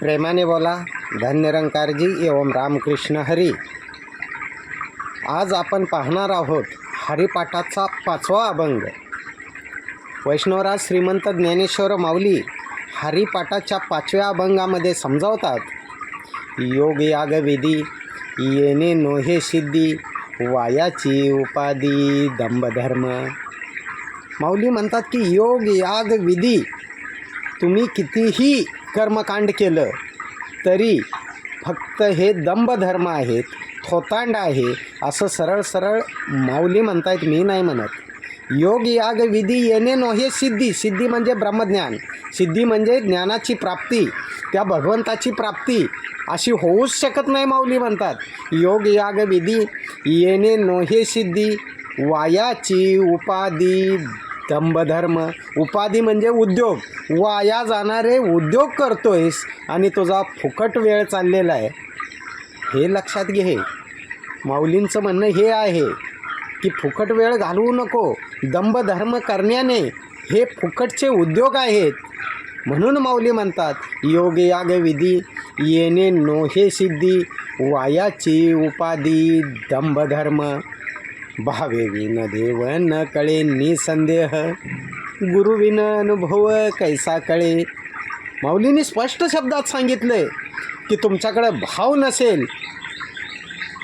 प्रेमाने बोला. धन्यरंकारजी एवं रामकृष्ण हरी. आज आपण पाहणार आहोत हरिपाठाचा पाचवा अभंग. वैष्णवराज श्रीमंत ज्ञानेश्वर माऊली हरिपाठाच्या पाचव्या अभंगामध्ये समजावतात. योग याग विधी येणे नोहे सिद्धी वायाची उपाधी दंभधर्म. माऊली म्हणतात की योग याग विधी तुम्ही कितीही कर्मकांड केलं तरी फक्त हे दंभधर्म आहेत थोतांड आहे असं सरळ सरळ माऊली म्हणतायत मी नाही म्हणत. योग याग विधी येणे नो हे सिद्धी. सिद्धी म्हणजे ब्रह्मज्ञान. सिद्धी म्हणजे ज्ञानाची प्राप्ती. त्या भगवंताची प्राप्ती अशी होऊच शकत नाही माऊली म्हणतात. योग याग विधी येणे नो हे सिद्धी वायाची उपाधी दंभधर्म उपाधी म्हणजे उद्योग. वाया जाणारे उद्योग करतोयस आणि तुझा फुकट वेळ चाललेला आहे. हे लक्षात घे माऊलींचं म्हणणं हे आहे की फुकट वेळ घालवू नको. दंभधर्म करण्याने हे फुकटचे उद्योग आहेत. म्हणून माऊली म्हणतात योग याग विधी येणे नोहे सिद्धी वायाची उपाधी दंभधर्म. भावे विन देव न कळे निसंदेह. गुरुविन अनुभव कैसा कळे. माऊलीने स्पष्ट शब्दात सांगितलंय की तुमच्याकडे भाव नसेल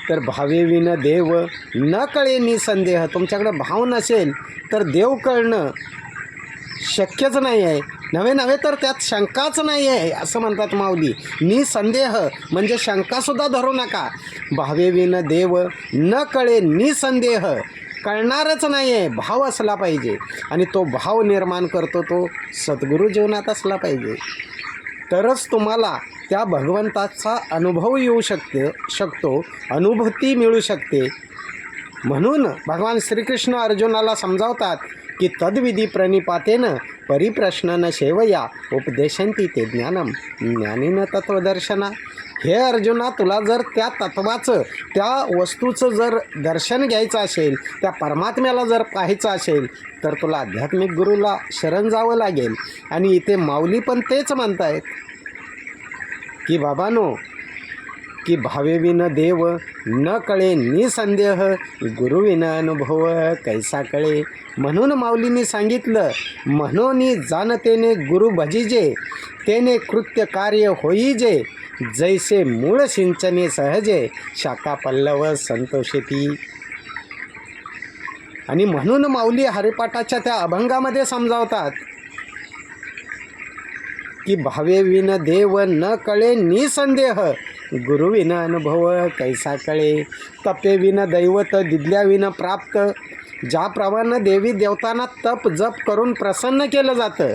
तर भावे विन देव न कळे निसंदेह. तुमच्याकडे भाव नसेल तर देव कळणं शक्यच नाही आहे. नव्हे नव्हे तर त्यात शंकाच नाही आहे असं म्हणतात माऊली. निसंदेह म्हणजे शंकासुद्धा धरू नका. भावेविन देव न कळे निसंदेह कळणारच नाही आहे भाव असला पाहिजे. आणि तो भाव निर्माण करतो तो सद्गुरू जीवनात असला पाहिजे. तरच तुम्हाला त्या भगवंताचा अनुभव येऊ शकते शकतो अनुभूती मिळू शकते. म्हणून भगवान श्रीकृष्ण अर्जुनाला समजावतात की तद्विधी प्रणिपातेनं परिप्रश्न शेवया सेवया उपदेशंती ते ज्ञानम ज्ञानीनं तत्वदर्शना हे अर्जुना तुला जर त्या तत्वाचं त्या वस्तूचं जर दर्शन घ्यायचं असेल त्या परमात्म्याला जर पाहायचं असेल तर तुला आध्यात्मिक गुरुला शरण जावं लागेल. आणि इथे माऊली पण तेच म्हणतायत की बाबानो की भावेविन देव न कळे निसंदेह गुरुविन अनुभव कैसा कळे? म्हणून माऊलींनी सांगितलं म्हणून जाणतेने गुरु भजिजे तेने कृत्य कार्य होईजे जैसे मूळ सिंचने सहजे शाखा पल्लव संतोषेती. आणि म्हणून माऊली हरिपाठाच्या त्या अभंगामध्ये समजावतात की भावे विन देव न कळे निसंदेह गुरुविन अनुभव कैसा कळे तपेविन दैवत दिदल्याविन प्राप्त ज्याप्रमाणे देवी देवतांना तप जप करून प्रसन्न केलं जातं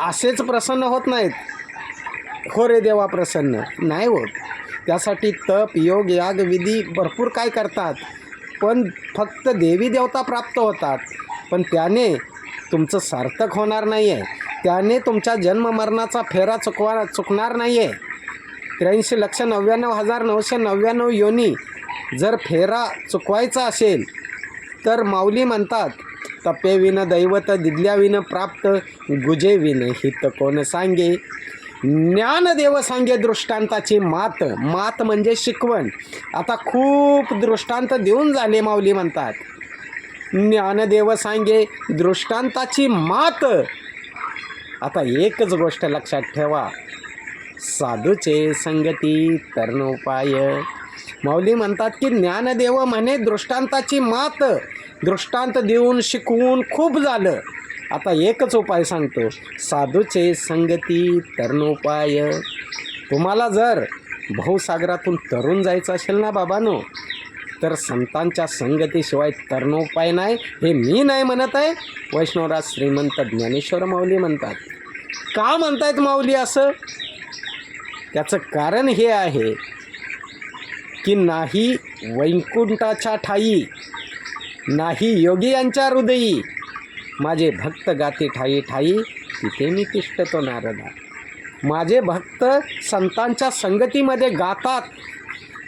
असेच प्रसन्न होत नाहीत हो रे देवा प्रसन्न नाही होत त्यासाठी तप योग याग विधी भरपूर काय करतात पण फक्त देवी देवता प्राप्त होतात पण त्याने तुमचं सार्थक होणार नाही आहे त्याने तुमच्या जन्ममरणाचा फेरा चुकवा चुकणार नाही आहे त्र्याऐंशी लक्ष नव्याण्णव हजार नऊशे नव्याण्णव योनी जर फेरा चुकवायचा असेल तर माऊली म्हणतात तपेविन दैवत दिदल्याविन प्राप्त गुजेविन हित कोण सांगे? ज्ञानदेव सांगे दृष्टांताची मात. मात म्हणजे शिकवण. आता खूप दृष्टांत देऊन झाले माऊली म्हणतात. ज्ञानदेव सांगे दृष्टांताची मात. आता एकच गोष्ट लक्षात ठेवा. साधूचे संगती तरणोपाय. माऊली म्हणतात की ज्ञानदेव म्हणे दृष्टांताची मात दृष्टांत देऊन शिकवून खूप झालं. आता एकच उपाय सांगतो साधूचे संगती तरणोपाय. तुम्हाला जर भाऊसागरातून तरुण जायचं असेल ना बाबानो तर संतांच्या संगतीशिवाय तरणोपाय नाही हे मी नाही म्हणत आहे वैष्णवराज श्रीमंत ज्ञानेश्वर माऊली म्हणतात. का म्हणतायत माऊली असं? त्याचं कारण हे आहे की नाही वैकुंठाच्या ठाई नाही योगी यांच्या हृदयी. माझे भक्त गाती ठाई ठाई तिथे मी तिष्ठतो नारदा. माझे भक्त संतांच्या संगतीमध्ये गातात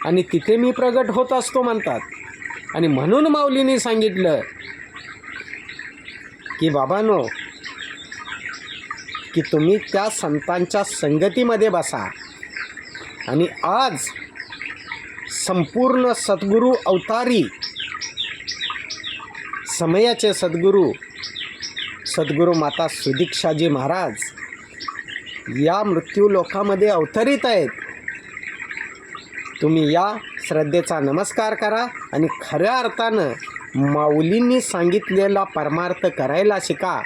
आणि तिथे मी प्रगट होत असतो म्हणतात. आणि म्हणून माऊलीने सांगितलं की बाबानो की तुम्ही त्या संतांच्या संगतीमध्ये बसा. आणि आज संपूर्ण सद्गुरू अवतारी समयाचे सद्गुरू सद्गुरू माता सुदीक्षाजी महाराज या मृत्यू लोकामध्ये अवतरित आहेत. तुम्ही या श्रद्धेचा नमस्कार करा आणि खऱ्या अर्थानं माऊलींनी सांगितलेला परमार्थ करायला शिका.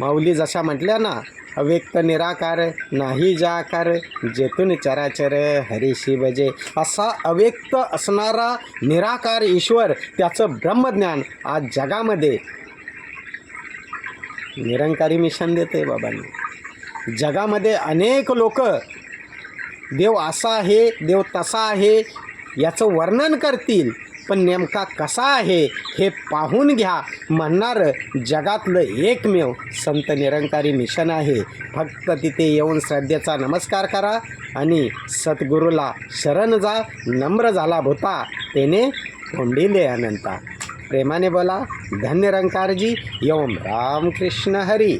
माऊली जशा म्हटल्या ना अव्यक्त निराकार नाही जाकार जेतून चराचर हरिशी बजे. असा अव्यक्त असणारा निराकार ईश्वर त्याचं ब्रह्मज्ञान आज जगामध्ये निरंकारी मिशन देते बाबांनी. जगामध्ये अनेक लोक देव असा आहे देव तसा आहे याचं वर्णन करतील. पण नेमका कसा आहे हे पाहून घ्या. म्हणणारं जगातलं एकमेव संत निरंकारी मिशन आहे. फक्त तिथे येऊन श्रद्धेचा नमस्कार करा आणि सद्गुरूला शरण जा. नम्र झाला भूता. तेने कोंडिले अनंता. प्रेमाने बोला धन्य रंकारजी. यम रामकृष्ण हरी.